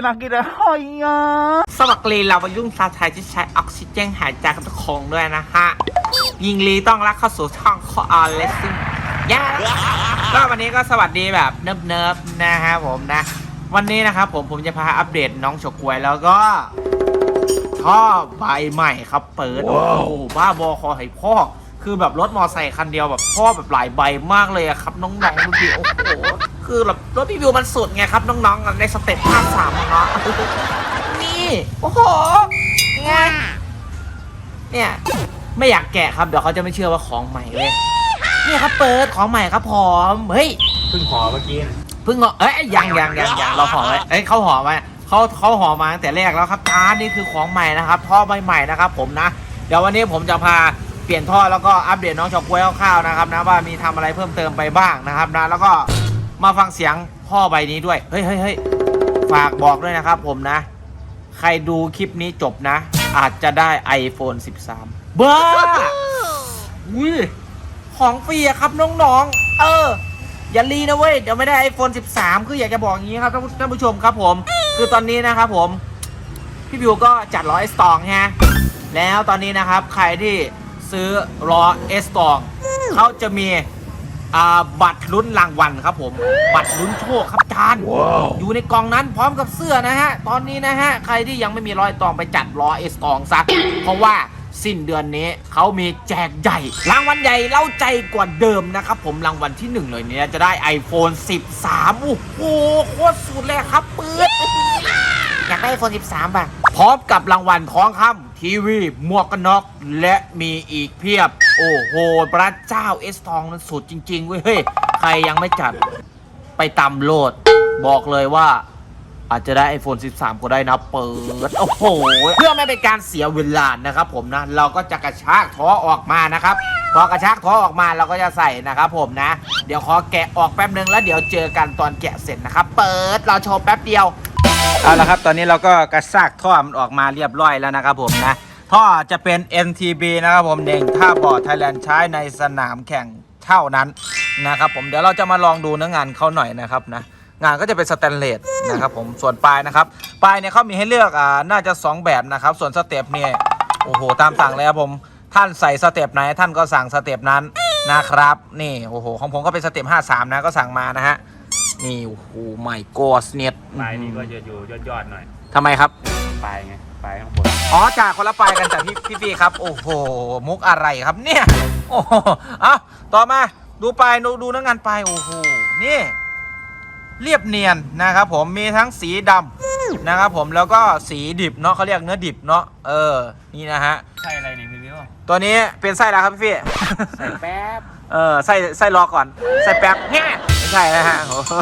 นมากินอะอะสวัสดีเรามายุ่งซาไทยที่ใช้ออกซิเจนหายใจกับทุคงด้วยนะฮะ ยิงลีต้องรักเข้าสู่ช่องคอเลสซิ่งยาก็วันนี้ก็สวัสดีแบบเนิบๆนะฮะผมนะ วันนี้นะครับผมผมจะพาอัปเดตน้องฉกวยแล้วก็ท่อใบใหม่ครับเปิด โอ้โหบ้าบอคอให้พ่อ คือแบบรถมอไซค์คันเดียวแบบพ่อแบบหลายใบมากเลยอะครับ น้องๆดูดิโอ้โห คือแบบรถรีวิวมันสุดไงครับน้องๆในสเต็ปภาคสามอะเนาะนี่โอ้โหไงเนี่ยไม่อยากแกะครับเดี๋ยวเขาจะไม่เชื่อว่าของใหม่เลยนี่ครับเปิดของใหม่ครับพร้อมเฮ้ยเพิ่งหอเมื่อกี้นะเพิ่งเหรอเอ้ยยังยังยังยังเราห่อไว้เอ้ยเขาห่อไว้เขาเขาห่อมาตั้งแต่แรกแล้วครับจานนี่คือของใหม่นะครับท่อใบใหม่นะครับ ผมนะเดี๋ยววันนี้ผมจะพาเปลี่ยนท่อแล้วก็อัปเดตน้องชอกกล้วยคร่าวๆนะครับนะว่ามีทำอะไรเพิ่มเติมไปบ้างนะครับนะแล้วก็ มาฟังเสียงท่อใบนี้ด้วย เฮ้ยเฮ้ยเฮ้ยฝากบอกด้วยนะครับผมนะ ใครดูคลิปนี้จบนะ อาจจะได้ iPhone 13 บ้าอุ้ยของฟรีอะครับน้องๆ เออ อย่ารีนะเว้ย เดี๋ยวไม่ได้ iPhone 13 คืออยากจะบอกอย่างนี้ครับท่านผู้ชมครับผม คือตอนนี้นะครับผม พี่บิวก็จัดล้อเอสตองฮะ แล้วตอนนี้นะครับ ใครที่ซื้อล้อเอสตองเขาจะมี อ่าบัตรลุ้นรางวัลครับผม บัตรลุ้นโชคครับจานอยู่ในกล่องนั้นพร้อมกับเสื้อนะฮะ ตอนนี้นะฮะ ใครที่ยังไม่มีล้อเอสตองไปจัดล้อเอสตองซะเพราะว่าสิ้นเดือนนี้เขามีแจกใหญ่ รางวัลใหญ่เล่าใจกว่าเดิมนะครับผมรางวัลที่หนึ่งเลยเนี่ยจะได้ iPhone 13 โอ้โหโคตรสุดเลยครับปื๊ดอยากได้ iPhone 13 ป่ะ พร้อมกับรางวัลทองคำทีวี หมวกกันน็อกและมีอีกเพียบ โอ้โหพระเจ้าเอสทองนั้นสุดจริง ๆ เว้ยเฮ้ยใครยังไม่จัดไปตำโหลด บอกเลยว่า อาจจะได้ iPhone 13 ก็ได้นะ เปิด โอ้โห เพื่อไม่เป็นการเสียเวลานะครับผมนะ เราก็จะกระชากท้อออกมานะครับ พอกระชากท้อออกมาเราก็จะใส่นะครับผมนะ เดี๋ยวขอแกะออกแป๊บนึงแล้วเดี๋ยวเจอกันตอนแกะเสร็จนะครับ เปิดเราโชว์แป๊บเดียว เอาละครับ ตอนนี้เราก็กระซากท่อมันออกมาเรียบร้อยแล้วนะครับผมนะ ท่อจะเป็น NTB นะครับผมเด่งท่าบอร์ดไทยแลนด์ใช้ในสนามแข่งเท่านั้นนะครับผมเดี๋ยวเราจะมาลองดูเนื้องานเขาหน่อยนะครับนะงานก็จะเป็นสแตนเลสนะครับผมส่วนปลายนะครับปลายเนี่ยเขามีให้เลือกอ่าน่าจะ 2 แบบนะครับ ส่วนสเต็ปเนี่ยโอ้โหตามสั่งเลยครับผมท่านใส่สเต็ปไหนท่านก็สั่งสเต็ปนั้นนะครับ นี่โอ้โหของผมก็เป็นสเต็ป53 นะก็สั่งมานะฮะนี่โอ้โหไม่กอสเน็ตปลายนี้ก็จะอยู่ยอดๆหน่อยทำไมครับปลายไง ปลายข้างบนอ๋อจากคนละปลายกันจากพี่พี่พี่ครับ โอ้โห มุกอะไรครับเนี่ย โอ้โหเอาต่อมาดูปลายดูดูเนื้องานปลายโอ้โห นี่ เรียบเนียนนะครับผม มีทั้งสีดำนะครับผมแล้วก็สีดิบเนาะเขาเรียกเนื้อดิบเนาะ เออ นี่นะฮะ ใช่อะไรนี่พี่วิวตัวนี้เป็นไส้แล้วครับพี่ใส่แป๊บ เออไส้ไส้รอก่อน ไส้แป๊บแง่ไม่ใช่นะฮะโอ้โห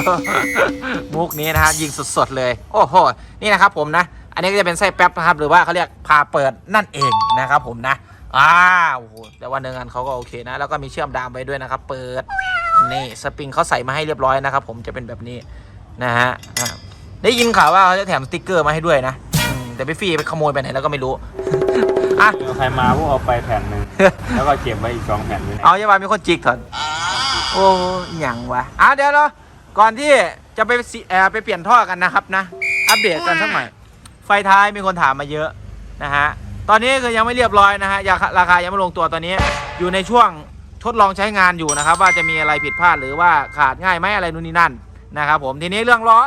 มุกนี้นะฮะยิงสดๆเลย โอ้โห นี่นะครับผมนะ อันนี้ก็จะเป็นไส้แป๊บนะครับ หรือว่าเขาเรียกพาเปิดนั่นเองนะครับ ผมนะอ้าวโอ้โหแต่ว่าเนื้องานเขาก็โอเคนะ แล้วก็มีเชื่อมดามไปด้วยนะครับ เปิดนี่สปริงเขาใส่มาให้เรียบร้อยนะครับ ผมจะเป็นแบบนี้นะฮะอะได้ยินข่าวว่าเขาจะแถมสติกเกอร์มาให้ด้วยนะอืมแต่พี่ฟรีไปขโมยไปไหนแล้วก็ไม่รู้อะใครมาพวกเอาไปแผ่นหนึ่งแล้วก็เก็บไว้อีกสองแผ่นไว้ในเอาอย่ามามีคนจิกเถอะโอ้อหย่างวะอะเดี๋ยวเราก่อนที่จะไปสิเอ่อไปเปลี่ยนท่อกันนะครับนะ อัปเดตกันสักหน่อย ไฟท้ายมีคนถามมาเยอะนะฮะตอนนี้คือยังไม่เรียบร้อยนะฮะยาราคายังไม่ลงตัวตอนนี้อยู่ในช่วงทดลองใช้งานอยู่นะครับ ว่าจะมีอะไรผิดพลาดหรือว่าขาดง่ายไหมอะไรนู่นนี่นั่นนะครับผมทีนี้เรื่องล้อ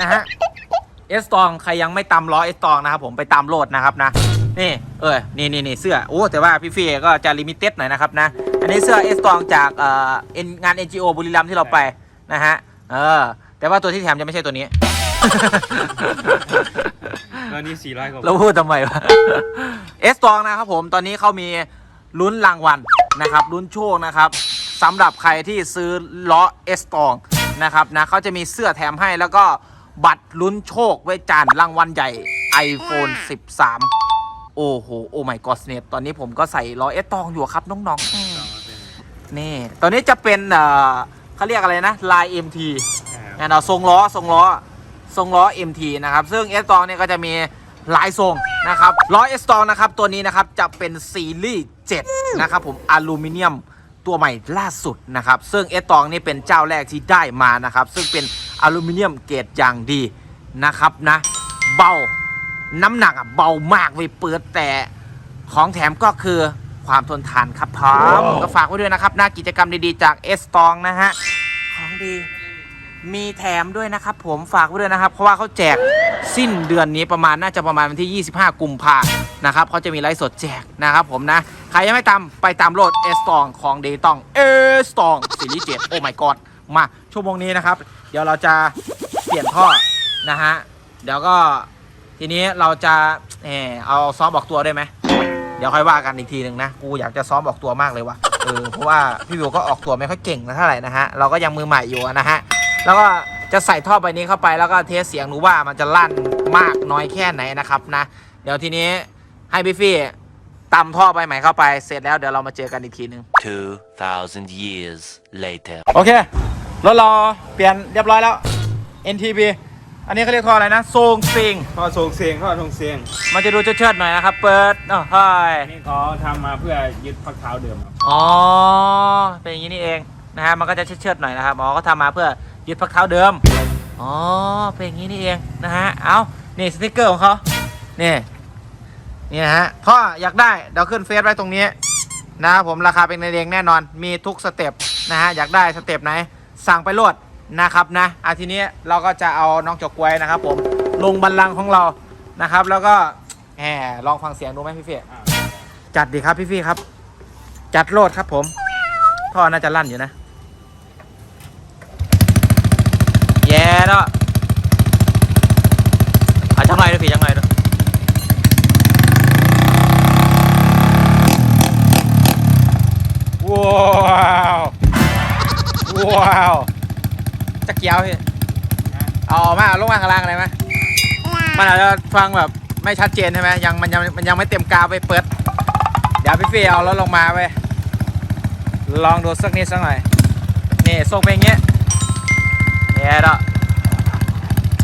นะฮะเอสตองใครยังไม่ตำล้อเอสตองนะครับผมไปตามโหลดนะครับนะนี่เออนี่นี่นี่เสื้อโอ้แต่ว่าพี่เฟยก็จะลิมิเต็ดหน่อยนะครับนะอันนี้เสื้อเอสตองจากเอ่องาน NGO บุรีรัมย์ที่เราไปนะฮะเออแต่ว่าตัวที่แถมจะไม่ใช่ตัวนี้ แล้วนี่สี่ร้อยกว่าเราพูดทำไมวะเอสตองนะครับผมตอนนี้เขามีลุ้นรางวัลนะครับลุ้นโชคนะครับสำหรับใครที่ซื้อล้อเอสตองนะครับนะเขาจะมีเสื้อแถมให้แล้วก็บัตรลุ้นโชคไว้จานรางวัลใหญ่ iPhone 13 โอ้โห โอ้ไม่กอสเนตตอนนี้ผมก็ใส่ล้อเอสตองอยู่ครับน้องๆอืมนี่ ตอนนี้จะเป็นเอ่อเขาเรียกอะไรนะลาย MT งานเอาทรงล้อทรงล้อ ทรงล้อ MT นะครับ ซึ่งเอสตองเนี่ยก็จะมีหลายทรงนะครับล้อเอสตองนะครับตัวนี้นะครับจะเป็นซีรีส์7นะครับผมอลูมิเนียมตัวใหม่ล่าสุดนะครับ ซึ่งเอสตองนี่เป็นเจ้าแรกที่ได้มานะครับ ซึ่งเป็นอลูมิเนียมเกรดอย่างดีนะครับนะเบาน้ำหนักอะเบามากเว้ยเปิดแต่ของแถมก็คือความทนทานครับพร้อมก็ฝากไว้ด้วยนะครับหน้ากิจกรรมดีๆจากเอสตองนะฮะ ของดี มีแถมด้วยนะครับผมฝากไว้ด้วยนะครับ เพราะว่าเขาแจกสิ้นเดือนนี้ประมาณน่าจะประมาณวันที่ 25 กุมภานะครับเขาจะมีไลฟ์สดแจกนะครับผมนะ ใครยังไม่ตามไปตามโหลดเอสตองของเดตองเอสตองซีรีส์เจ็ดโอ้ my god มาชั่วโมงนี้นะครับ เดี๋ยวเราจะเปลี่ยนท่อนะฮะเดี๋ยวก็ทีนี้เราจะเออเอาซ้อมบอกตัวได้ไหมเดี๋ยวค่อยว่ากันอีกทีหนึ่งนะ กูอยากจะซ้อมออกตัวมากเลยว่ะเออเพราะว่าพี่วิวก็ออกตัวไม่ค่อยเก่งนะเท่าไหร่นะฮะเราก็ยังมือใหม่อยู่นะฮะ แล้วก็จะใส่ท่อใบนี้เข้าไปแล้วก็เทสเสียงดูว่ามันจะลั่นมากน้อยแค่ไหนนะครับนะ เดี๋ยวทีนี้ให้พี่ฟี่ตำท่อใบใหม่เข้าไปเสร็จแล้วเดี๋ยวเรามาเจอกันอีกทีหนึ่ง2,000 years later. โอเครถเราเปลี่ยนเรียบร้อยแล้ว NTB อันนี้เขาเรียกท่ออะไรนะโซงซิงท่อทรงเสียงท่อทรงเสียง มันจะดูเชิดๆหน่อยนะครับ เปิดอ๋อเฮ้ยอันนี้เขาทำมาเพื่อยึดพักเท้าเดิมครับอ๋อเป็นอย่างนี้นี่เองนะฮะมันก็จะเชิดๆหน่อยนะครับอ๋อก็ทำมาเพื่อ ยึดพักเท้าเดิม อ๋อ เป็นอย่างนี้นี่เองนะฮะ เอานี่สติกเกอร์ของเขานี่นี่นะฮะ พ่ออยากได้เดี๋ยวขึ้นเฟซไว้ตรงนี้นะครับผมราคาเป็นในเองแน่นอน มีทุกสเต็ปนะฮะ อยากได้สเต็ปไหน สั่งไปโหลดนะครับนะอาทีนี้เราก็จะเอาน้องจกกวยนะครับ ผมลงบัลลังก์ของเรานะครับ แล้วก็แหมลองฟังเสียงดูไหมพี่เฟียอ่าจัดดีครับพี่ฟี่ครับ จัดโลดครับผมท่อน่าจะลั่นอยู่นะ แย่แล้วเอาจังไรด้วยพี่จังไรด้วยว้าวว้าวจะเกี่ยวพี่เอาออกมาเอาลงมาข้างล่างอะไรไหมมันอาจจะฟังแบบไม่ชัดเจนใช่ไหมยังมันยังมันยังไม่เต็มกาวไปเปิด เดี๋ยวพี่ฟี่เอารถลงมาไปลองดูสักนิดสักหน่อยนี่ส่งไปอย่างเงี้ยเดี๋ยวเนาะ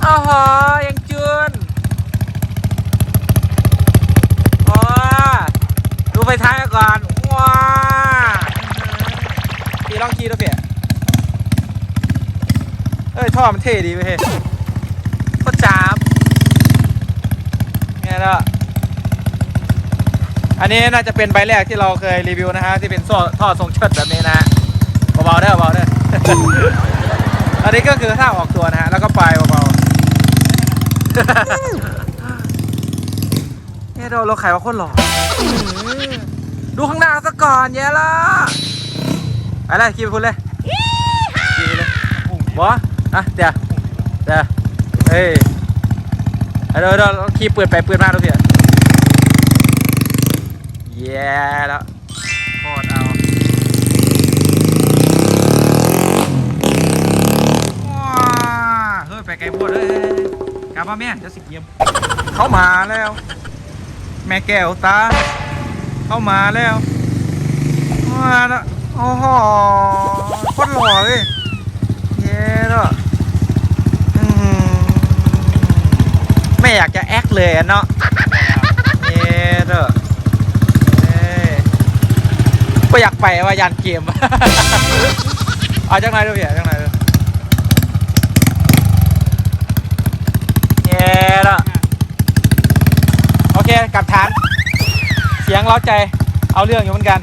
โอ้โหยังจืนโอ้ดูไฟท้ายก่อนว้าพี่ลองขี่ดูเพี่เอ้ยท่อมันเท่ดีไปเฮ้ยโคตรจ้าบเนี่ยเนาะอันนี้น่าจะเป็นใบแรกที่เราเคยรีวิวนะฮะที่เป็นท่อทรงเชิดแบบนี้นะเบาๆเด้อเบาๆเด้ออันนี้ก็คือท่าออกตัวนะฮะแล้วก็ปลายเบาๆ เนี่ยเราเราขายว่าโคนหล่อดูข้างหน้าซะก่อนแย่ละไปเลยขี่ไปคุณเลยขี่ไปเลยบออะเดี๋ยวเดี๋ยวเฮ้ยเดี๋ยวเดี๋ยวขี่เปิดไปเปิดมาดูเพี่ยแย่แล้ว ลับมาแม่จะสิเกียมเข้ามาแล้ว แม่แก้วตา เข้ามาแล้วมาแล้วโอ้โหโคตรหล่อเลยเย้แล้วไม่อยากจะแอคเลยเนาะเย้เด้อเอ้ก็อยากไปว่ายันเกมเอาจังไรดูเพี่จังไร ดูเย้ละโอเคกลับฐาน เสียงเล้าใจเอาเรื่องอยู่เหมือนกัน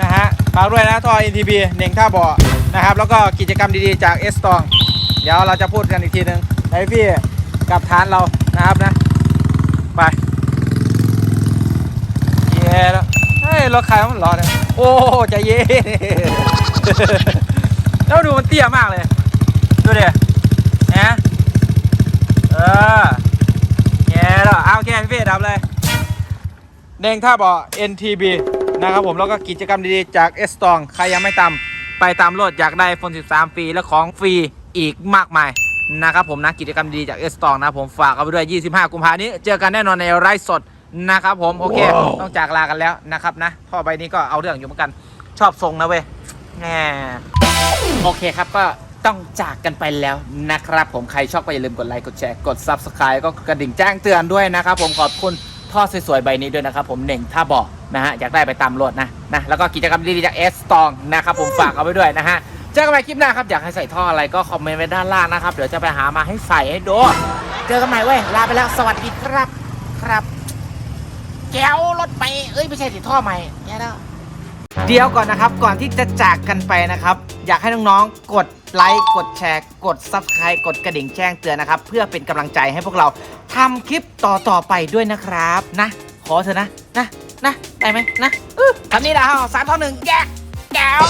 นะฮะฝากด้วยนะท่อ NTB เน่งท่าบ่อนะครับ แล้วก็กิจกรรมดีๆจากเอสตองเดี๋ยวเราจะพูดกันอีกทีหนึ่งไอพี่กลับฐานเรานะครับนะ ไปเย้แล้วเฮ้ยรถใครมันรอเนี่ยโอ้ใจเย็นแล้วดูมันเตี้ยมากเลย ดูดินะ เออแย่แล้วเอาโอเคพี่เฟดับเลย เด้งท่าบ่อ NTB นะครับผม แล้วก็กิจกรรมดีๆ จากเอสตอง ใครยังไม่ตามไปตามโหลดอยากได้ iPhone 13 ฟรี และของฟรีอีกมากมายนะครับผมนะกิจกรรมดีๆจากเอสตองนะผมฝากเอาไปด้วย 25 กุมภาพันธ์นี้ เจอกันแน่นอนในไลฟ์สดนะครับผม โอเค ต้องจากลากันแล้วนะครับนะท่อใบนี้ก็เอาเรื่องอยู่เหมือนกันชอบทรงนะเว้ยแหมโอเคครับก็ ต้องจากกันไปแล้วนะครับ ผมใครชอบก็อย่าลืมกดไลค์กดแชร์กด Subscribe ก็กระดิ่งแจ้งเตือนด้วยนะครับ ผมขอบคุณท่อสวยๆใบนี้ด้วยนะครับ ผมเน่งท่าบอกนะฮะอยากได้ไปตามรถนะนะแล้วก็กิจกรรมดีๆจากเอสตองนะครับผมฝากเอาไว้ด้วยนะฮะเจอกันใหม่คลิปหน้าครับอยากให้ใส่ท่ออะไรก็คอมเมนต์ไว้ด้านล่างนะครับเดี๋ยวจะไปหามาให้ใส่ให้ดูเจอกันใหม่เว้ยลาไปแล้วสวัสดีครับครับแก้วรถไปเอ้ยไม่ใช่สิท่อใหม่แย่แล้วเดี๋ยวก่อนนะครับก่อนที่จะจากกันไปนะครับ อยากให้น้องๆกด ไลค์ กดแชร์ กด Subscribe กดกระดิ่งแจ้งเตือนนะครับ เพื่อเป็นกำลังใจให้พวกเราทำคลิปต่อๆไปด้วยนะครับนะ ขอเถอะนะนะนะได้ไหมนะอื้อทำนี้นะฮะสามท่อหนึ่งแยกแก้ว